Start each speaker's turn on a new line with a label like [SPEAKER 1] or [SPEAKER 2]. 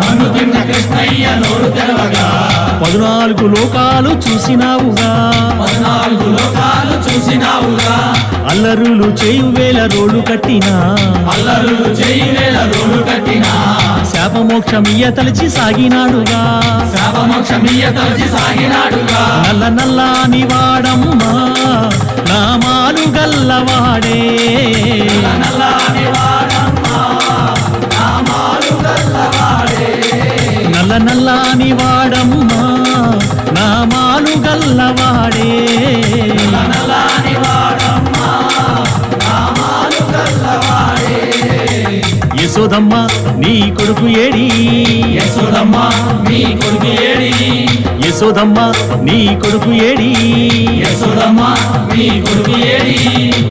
[SPEAKER 1] మన్ను తిన్న కృష్ణయ్య నోరు తెరవగా. పద్నాలుగు లోకాలు చూసినావుగా. అల్లరులు చేయు వేల రోడ్లు కట్టినా.
[SPEAKER 2] శాపమోక్షమియ తలచి సాగినాడుగా.
[SPEAKER 1] నల్ల
[SPEAKER 2] నల్లాని వాడమ్మా. నామాలు గల్లవాడే.
[SPEAKER 1] నల్ల నల్లాని వాడమ్మా నామాలు గల్లవాడే.
[SPEAKER 2] నల్లని వాడమ్మా నామాలు గల్లవాడే
[SPEAKER 1] యశోదమ్మ నీ కొడుకు ఏడి?
[SPEAKER 2] యశోదమ్మ మీ కొడుకు ఏడి?
[SPEAKER 1] యశోదమ్మ నీ కొడుకు ఏడి?
[SPEAKER 2] యశోదమ్మ మీ కొడుకు ఏడి?